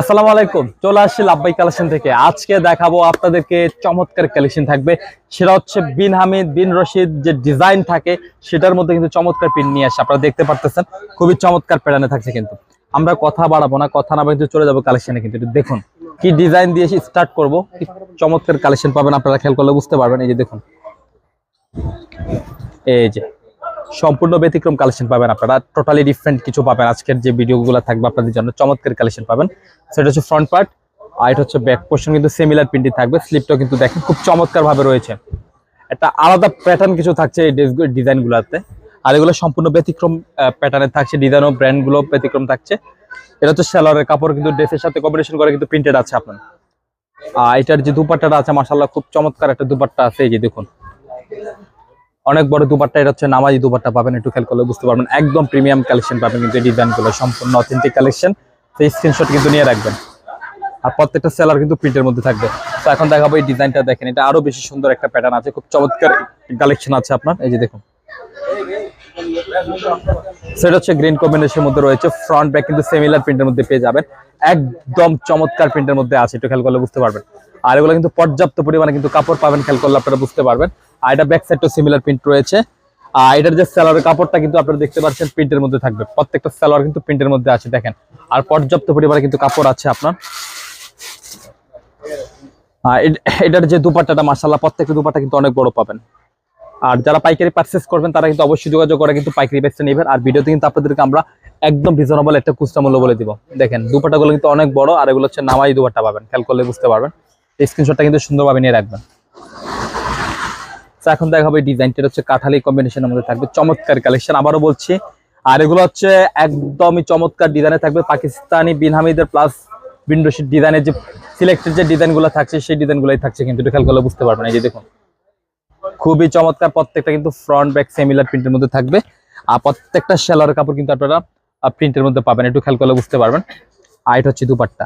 আসসালামু আলাইকুম। চলে আসছি লাভবাই কালেকশন থেকে। আজকে দেখাবো আপনাদেরকে চমৎকার কালেকশন থাকবে। সেটা হচ্ছে বিন হামিদ, বিন রশিদ, যে ডিজাইন থাকে, সেটার মধ্যে কিন্তু চমৎকার পিন নিয়ে আসে। আপনারা দেখতে পারতেছেন, খুবই চমৎকার প্যাটার্নে থাকছে কিন্তু। আমরা কথা বাড়াবো না, কথা না কিন্তু চলে যাব কালেকশনে কিন্তু। দেখুন, কি ডিজাইন দিয়ে স্টার্ট করব, কি চমৎকার কালেকশন পাবেন আপনারা খেয়াল করলে বুঝতে পারবেন। এই যে দেখুন, এই যে সম্পূর্ণ ব্যতিক্রম কালেকশন পাবেন আপনারা। টোটালি ডিফারেন্ট কিছু পাবেন। আজকের যে ভিডিওগুলো থাকবে, আপনাদের জন্য চমৎকার কালেকশন পাবেন। সেটা হচ্ছে ফ্রন্ট পার্ট আর এটা হচ্ছে ব্যাক পোর্শন কিন্তু সিমিলার প্রিন্টই থাকবে। স্লিপটাও কিন্তু দেখেন, খুব চমৎকার ভাবে রয়েছে। একটা আলাদা প্যাটার্ন কিছু থাকছে এই ডিজাইনগুলোতে আর এগুলো সম্পূর্ণ ব্যতিক্রম প্যাটার্নে থাকছে। ডিজাইন ও ব্র্যান্ডগুলো ব্যতিক্রম থাকছে। এটা হচ্ছে সেলরের কাপড়, কিন্তু ড্রেসের সাথে কম্বিনেশন করে কিন্তু প্রিন্টেড আছে আপনার। আর এটার যে দুপাট্টাটা আছে মাসাল্লাহ খুব চমৎকার একটা দুপাট্টা আছে এই যে, দেখুন। অনেক বড় দুপাট্টা, এটা হচ্ছে নামাজি দুপাট্টা পাবেন, একটু খেয়াল করলে বুঝতে পারবেন। একদম প্রিমিয়াম কালেকশন পাবেন কিন্তু এই ডিজাইনগুলো সম্পূর্ণ অথেন্টিক কালেকশন সেই স্ক্রিনশট কিন্তু নিয়ে রাখবেন। আর প্রত্যেকটা সেলার কিন্তু প্রিন্টের মধ্যে থাকবে। তো এখন দেখাবো এই ডিজাইনটা দেখেন, এটা আরও বেশি সুন্দর একটা প্যাটার্ন আছে। খুব চমৎকার কালেকশন আছে আপনার। এই যে দেখুন। সেটা হচ্ছে গ্রিন কম্বিনেশনের মধ্যে রয়েছে। ফ্রন্ট ব্যাক কিন্তু সিমিলার প্রিন্টের মধ্যে পেয়ে যাবেন। একদম চমৎকার প্রিন্টের মধ্যে আছে, একটু খেয়াল করলে বুঝতে পারবেন। আর এগুলো কিন্তু পর্যাপ্ত পরিমাণে কিন্তু কাপড় পাবেন, খেয়াল করলে আপনারা বুঝতে পারবেন। আর এটা ব্যাক সাইডটাও সিমিলার প্রিন্ট রয়েছে। আর এটার যে সালোয়ারের কাপড়টা কিন্তু আপনারা দেখতে পাচ্ছেন প্রিন্টের মধ্যে থাকবে। প্রত্যেকটা সালোয়ার কিন্তু প্রিন্টের মধ্যে আছে, দেখেন। আর পর্যাপ্ত পরিমাণে কিন্তু কাপড় আছে আপনার। এটার যে দুপাট্টাটা মাসাল্লাহ প্রত্যেকটা দুপাট্টা কিন্তু অনেক বড় পাবেন। আর যারা পাইকারি পারচেস করবেন, তারা কিন্তু অবশ্যই যোগাযোগ করে কিন্তু পাইকারি বেচতে নেবেন। আর ভিডিওতে কিন্তু আপনাদেরকে আমরা একদম রিজনেবল একটা খুচরা মূল্য বলে দিব। দেখেন দুপাটাগুলো কিন্তু অনেক বড়, আর এগুলো হচ্ছে নামাই দুপাট্টা পাবেন। খেয়াল করলে বুঝতে পারবেন। স্ক্রিনশটটা কিন্তু সুন্দরভাবে নিয়ে রাখবেন। এখন দেখাবো হবে ডিজাইনটা হচ্ছে কাঠালি কম্বিনেশনের মধ্যে থাকবে, চমৎকার কালেকশন আবারও বলছি, আর এগুলো হচ্ছে একদমই চমৎকার ডিজাইনে থাকবে। পাকিস্তানি বিনহামিদের প্লাস বিন্ডোশিট ডিজাইনের যে সিলেক্টেড যে ডিজাইনগুলো থাকছে, সেই ডিজাইনগুলোই থাকছে কিন্তু, এটা খেয়াল করলে বুঝতে পারবেন। এই যে দেখুন, খুবই চমৎকার, প্রত্যেকটা কিন্তু ফ্রন্ট ব্যাক সিমিলার প্রিন্টের মধ্যে থাকবে। আর প্রত্যেকটা সেলার কাপড় কিন্তু আপনারা প্রিন্টের মধ্যে পাবেন, একটু খেয়াল করলে বুঝতে পারবেন। আর এটা হচ্ছে দুপাট্টা।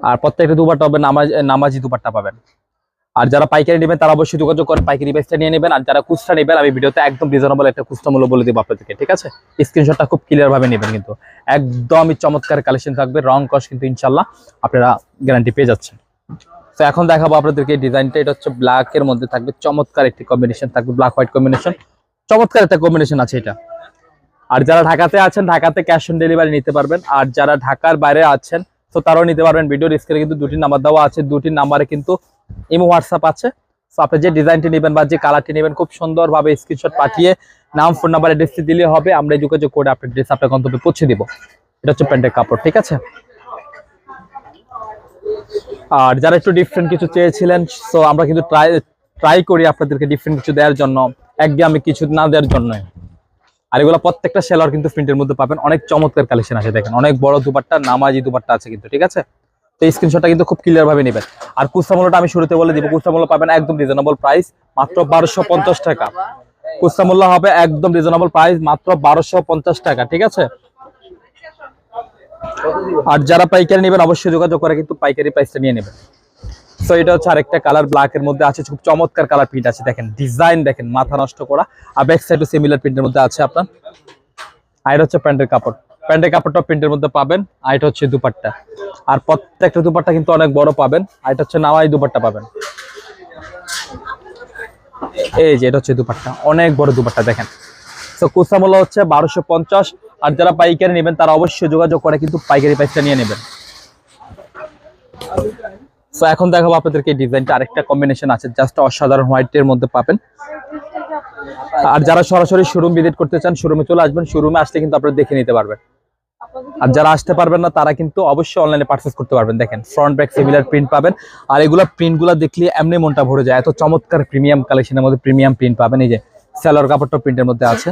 আর প্রত্যেকটা দুপাট্টা হবে নামাজ, নামাজি দুপাট্টা পাবেন। আর যারা পাইকারি নেবেন, তারা অবশ্যই যোগাযোগ করেন পাইকারি বেসটা নিয়ে নেবেন। আর যারা খুচরা নেবেন, আমি ভিডিওতে একদম রিজনেবল একটা খুচরা মূল্য বলে দেবো আপনাদেরকে, ঠিক আছে? স্ক্রিনশটটা খুব ক্লিয়ার ভাবে নেবেন কিন্তু। একদমই চমৎকার কালেকশন থাকবে, রং কস কিন্তু ইনশাল্লাহ আপনারা গ্যারান্টি পেয়ে যাচ্ছেন। তো এখন দেখাবো আপনাদেরকে ডিজাইনটা এটা হচ্ছে ব্ল্যাক এর মধ্যে থাকবে, চমৎকার একটি কম্বিনেশন থাকবে ব্ল্যাক হোয়াইট কম্বিনেশন চমৎকার একটা কম্বিনেশন আছে এটা। আর যারা ঢাকাতে আছেন, ঢাকাতে ক্যাশ অন ডেলিভারি নিতে পারবেন। আর যারা ঢাকার বাইরে আছেন, তো তারাও নিতে পারবেন। ভিডিওর স্ক্রিনে কিন্তু দুটি নাম্বার দেওয়া আছে। দুটি নাম্বারে কিন্তু ইমো হোয়াটসঅ্যাপ আছে। তো আপনি যে ডিজাইনটি নেবেন বা যে কালারটি নেবেন, খুব সুন্দরভাবে স্ক্রিনশট পাঠিয়ে নাম ফোন নাম্বার অ্যাড্রেসটি দিলে হবে। আমরা যোগাযোগ করে আপনার ড্রেস আপনার গন্তব্যে পৌঁছে দিব। এটা হচ্ছে প্যান্টের কাপড়, ঠিক আছে? আর যারা একটু ডিফারেন্ট কিছু চেয়েছিলেন সো আমরা কিন্তু ট্রাই ট্রাই করি আপনাদেরকে ডিফারেন্ট কিছু দেওয়ার জন্য একদমই কিছু না দেওয়ার জন্য আর এগুলো প্রত্যেকটা সেলার কিন্তু প্রিন্টের মধ্যে পাবেন। অনেক চমৎকার কালেকশন আছে দেখেন। অনেক বড় দুপাট্টা, নামাজি দুপাট্টা আছে কিন্তু, ঠিক আছে? তো স্ক্রিনশটটা কিন্তু খুব ক্লিয়ার ভাবে নেবেন। আর মূল্যটা আমি শুরুতে বলে দিব, কুস্তা মূল্য পাবেন একদম রিজনেবল প্রাইস মাত্র বারোশো টাকা। কুস্তা মূল্য হবে একদম রিজনেবল প্রাইস মাত্র বারোশো টাকা, ঠিক আছে? আর যারা পাইকারি নেবেন অবশ্যই যোগাযোগ করে কিন্তু পাইকারি প্রাইসটা নিয়ে নেবেন। তো এটা হচ্ছে আরেকটা কালার ব্ল্যাক এর মধ্যে আছে, খুব চমৎকার কালার প্রিন্ট আছে, দেখেন ডিজাইন দেখেন, মাথা নষ্ট করা। আর ব্যাক সাইডও সিমিলার প্রিন্টের মধ্যে আছে আপনার। আর হচ্ছে প্যান্টের কাপড়। প্যান্টের কাপড়টা প্রিন্টের মধ্যে পাবেন, আর এটা হচ্ছে দুপাট্টা। আর প্রত্যেকটা দুপাট্টা কিন্তু অনেক বড় পাবেন, আর এটা হচ্ছে নামাই দুপাট্টা পাবেন। এই যে এটা হচ্ছে দুপাট্টা, অনেক বড় দুপাট্টা দেখেন। তো কুসা হচ্ছে বারোশো পঞ্চাশ, আর যারা পাইকারি নেবেন, তারা অবশ্যই যোগাযোগ করে কিন্তু পাইকারি প্রাইসটা নিয়ে নেবেন। তো এখন দেখাবো আপনাদেরকে এই ডিজাইনটা, আরেকটা কম্বিনেশন আছে জাস্ট অসাধারণ হোয়াইটের মধ্যে পাবেন। আর যারা সরাসরি শোরুম ভিজিট করতে চান শোরুমে চলে আসবেন শোরুমে আসলে কিন্তু আপনারা দেখে নিতে পারবেন। আর যারা আসতে পারবেন না, তারা কিন্তু অবশ্যই অনলাইনে পারচেস করতে পারবেন। দেখেন ফ্রন্ট ব্যাক সিমিলার প্রিন্ট পাবেন। আর এগুলো প্রিন্টগুলো দেখলে এমনি মনটা ভরে যায়। এত চমৎকার প্রিমিয়াম কালেকশনের মধ্যে প্রিমিয়াম প্রিন্ট পাবেন। এই যে সেলর কাপড়টা প্রিন্টের মধ্যে আছে।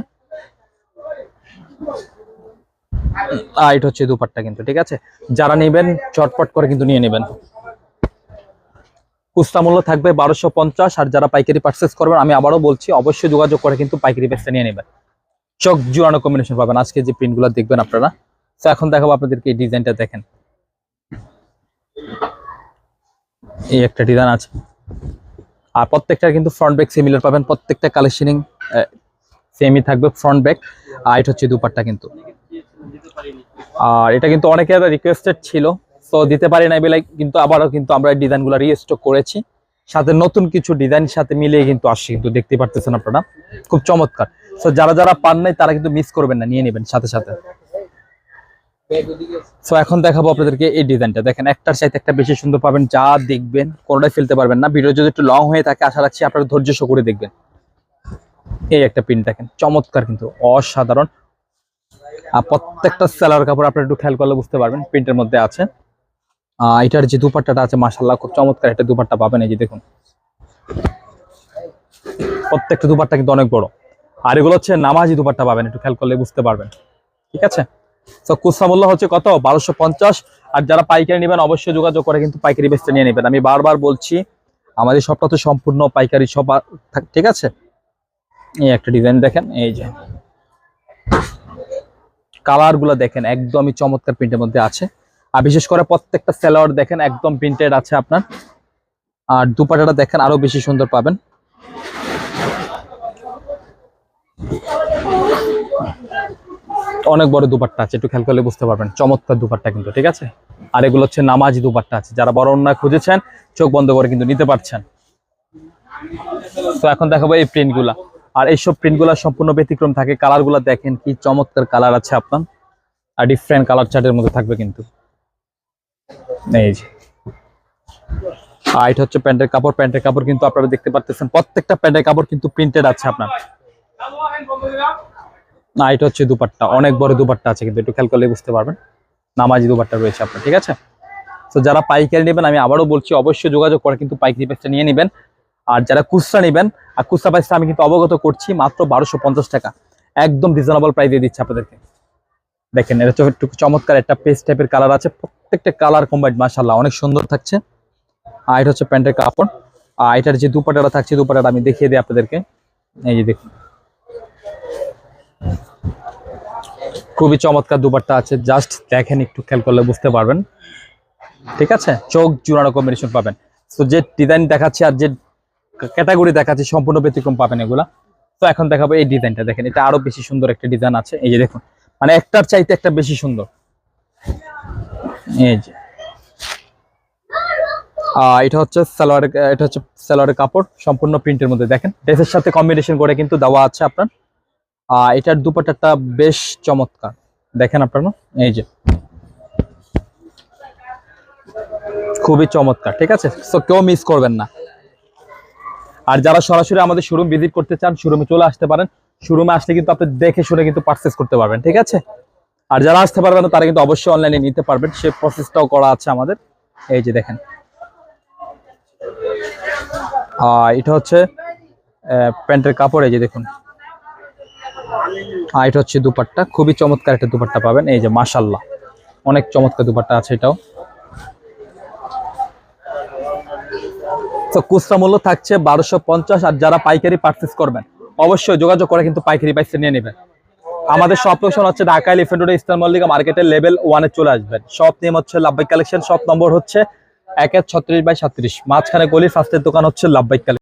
আর এটা হচ্ছে দুপাট্টা কিন্তু, ঠিক আছে? যারা নেবেন, চটপট করে কিন্তু নিয়ে নেবেন। খুচরা মূল্য থাকবে বারোশো পঞ্চাশ। আর যারা পাইকারি পার্চেস করবেন, আমি আবারও বলছি, অবশ্যই যোগাযোগ করে কিন্তু পাইকারি পেসটা নিয়ে নেবেন। চোখ জুড়ানো কম্বিনেশন পাবেন। আজকে যে প্রিন্টগুলো দেখবেন আপনারা তো এখন দেখাবো আপনাদেরকে এই ডিজাইনটা দেখেন। এই একটা ডিজাইন আছে। আর প্রত্যেকটা কিন্তু ফ্রন্ট ব্যাক সিমিলার পাবেন। প্রত্যেকটা কালেকশনিং সেমই থাকবে ফ্রন্ট ব্যাক আর এটা হচ্ছে দুপাট্টা কিন্তু। আর এটা কিন্তু অনেকের রিকোয়েস্টেড ছিল। তো দিতে পারি না বলে কিন্তু আবারও কিন্তু আমরা ডিজাইনগুলো রিস্টক করেছি। সাথে নতুন কিছু ডিজাইন সাথে মিলিয়ে কিন্তু আসছে কিন্তু দেখতে পারতেছেন আপনারা। খুব চমৎকার। তো যারা যারা পান নাই তারা কিন্তু মিস করবেন না, নিয়ে নেবেন সাথে সাথে। সো এখন দেখাবো আপনাদেরকে এই ডিজাইনটা দেখেন, একটার সাথে একটা বেশি সুন্দর পাবেন, যা দেখবেন, কোনোটাই ফেলতে পারবেন না। ভিডিও যদি একটু লং হয়ে থাকে, আশা রাখছি আপনারা ধৈর্য করে দেখবেন। এই একটা প্রিন্ট দেখেন, চমৎকার কিন্তু, অসাধারণ। আর প্রত্যেকটা সেলার কাপড় আপনারা একটু খেয়াল করলে বুঝতে পারবেন প্রিন্টের মধ্যে আছে। এটার যে দুপাট্টাটা আছে মাসাল্লাহ খুব চমৎকার একটা দুপাট্টা পাবেন। এই যে দেখুন। প্রত্যেকটা দুপাট্টা কিন্তু অনেক বড়। আর এগুলো হচ্ছে নামাজি দুপাট্টা পাবেন, একটু খেয়াল করলে বুঝতে পারবেন। ঠিক আছে? তো খুচরা মূল্য হচ্ছে কত? বারোশো পঞ্চাশ। আর যারা পাইকারি নেবেন, অবশ্যই যোগাযোগ করে কিন্তু পাইকারি বেচতে নিয়ে নেবেন। আমি বারবার বলছি, আমাদের সবটা তো সম্পূর্ণ পাইকারি সব ঠিক আছে? এই একটা ডিজাইন দেখেন, এই যে। কালারগুলো দেখেন, একদমই চমৎকার প্রিন্টের মধ্যে আছে। আর বিশেষ করে প্রত্যেকটা সেলোয়ার দেখেন, একদম প্রিন্টেড আছে আপনার। আর দুপাটাটা দেখেন, আরও বেশি সুন্দর পাবেন। অনেক বড় দুপাট্টা আছে, একটু খেয়াল করলে বুঝতে পারবেন। চমৎকার দুপাট্টা কিন্তু, ঠিক আছে? আর এগুলো হচ্ছে নামাজি দুপাট্টা আছে। যারা বড় অন্যায় খুঁজেছেন, চোখ বন্ধ করে কিন্তু নিতে পারছেন। তো এখন দেখাবো এই প্রিন্টগুলা আর এইসব প্রিন্টগুলা সম্পূর্ণ ব্যতিক্রম থাকে। কালারগুলো দেখেন কি চমৎকার কালার আছে আপনার। আর ডিফারেন্ট কালার চার্টের মধ্যে থাকবে কিন্তু। এই যে। আর এটা হচ্ছে প্যান্টের কাপড়। প্যান্টের কাপড় কিন্তু আপনারা দেখতে পারতেছেন, প্রত্যেকটা প্যান্টের কাপড় কিন্তু প্রিন্টেড আছে আপনার। না এটা হচ্ছে দুপাট্টা, অনেক বড় দুপাট্টা আছে, কিন্তু একটু খেয়াল করলে বুঝতে পারবেন। নামাজি দুপাট্টা রয়েছে আপনার, ঠিক আছে? তো যারা পাইকারি নেবেন, আমি আবারও বলছি, অবশ্যই যোগাযোগ করে কিন্তু পাইকারি প্রাইসটা নিয়ে নেবেন। আর যারা খুচরা নেবেন, আর খুচরা প্রাইসটা আমি কিন্তু অবগত করছি, মাত্র বারোশো টাকা। একদম রিজনেবল প্রাইস দিয়ে দিচ্ছে আপনাদেরকে। দেখেন, এটা একটু চমৎকার একটা পেস্ট টাইপের কালার আছে, প্রত্যেকটা কালার কম্বাইন্ড মাশাল্লাহ অনেক সুন্দর থাকছে। আর এটা হচ্ছে প্যান্টের কাপড়। আর এটার যে দুপাটাটা থাকছে দুপাটাটা আমি দেখিয়ে দিই আপনাদেরকে। এই যে দেখুন। খুবই চমৎকার দুপাট্টা আছে। জাস্ট দেখেন, একটু খেয়াল করলে বুঝতে পারবেন। ঠিক আছে? চোখ জুড়ানো কম্বিনেশন পাবেন। তো যে ডিজাইন দেখাচ্ছে আর যে ক্যাটাগরি দেখাচ্ছে, সম্পূর্ণ ব্যতিক্রম পাবেন এগুলা। তো এখন দেখাবো এই ডিজাইনটা দেখেন, এটা আরও বেশি সুন্দর একটা ডিজাইন আছে। এই যে দেখুন মানে একটার চাইতে একটা বেশি সুন্দর। এই যে। এটা হচ্ছে সালোয়ারের, এটা হচ্ছে সালোয়ারের কাপড়, সম্পূর্ণ প্রিন্টের মধ্যে। দেখেন ড্রেসের সাথে কম্বিনেশন করে কিন্তু দেওয়া আছে আপনার। এটার দুপাটাটা বেশ চমৎকার। দেখেন আপনারা, এই যে। খুবই চমৎকার, ঠিক আছে? তো কেউ মিস করবেন না। আর যারা সরাসরি আমাদের শোরুম ভিজিট করতে চান শোরুমে চলে আসতে পারেন। শোরুমে আসলে কিন্তু আপনি দেখে শুনে কিন্তু পারচেস করতে পারবেন, ঠিক আছে? আর যারা আসতে পারবেন না, তারা কিন্তু অবশ্যই অনলাইনে নিতে পারবেন। সে প্রসেসটাও করা আছে আমাদের। এই যে দেখেন। এটা হচ্ছে প্যান্টের কাপড়, এই যে দেখুন। আর এটা হচ্ছে দুপাট্টা। খুবই চমৎকার একটা দুপাট্টা পাবেন। এই যে মাশাল্লাহ অনেক চমৎকার দুপাট্টা আছে এটাও। তো খুচরা মূল্য থাকছে বারোশো পঞ্চাশ। আর যারা পাইকারি পারচেস করবেন, অবশ্যই যোগাযোগ করে কিন্তু পাইকারি পাইসে নিয়ে নেবেন। আমাদের শপ লোকেশন হচ্ছে Dhaka elephant road eastern Mallika মার্কেটের লেভেল ওয়ানে চলে আসবেন। শপ নেম হচ্ছে লাভবাই কালেকশন শপ নম্বর হচ্ছে একের ছত্রিশ বাই সাত্রিশ। মাঝখানে গলি ফার্স্টের দোকান হচ্ছে লাভবাই কালেকশন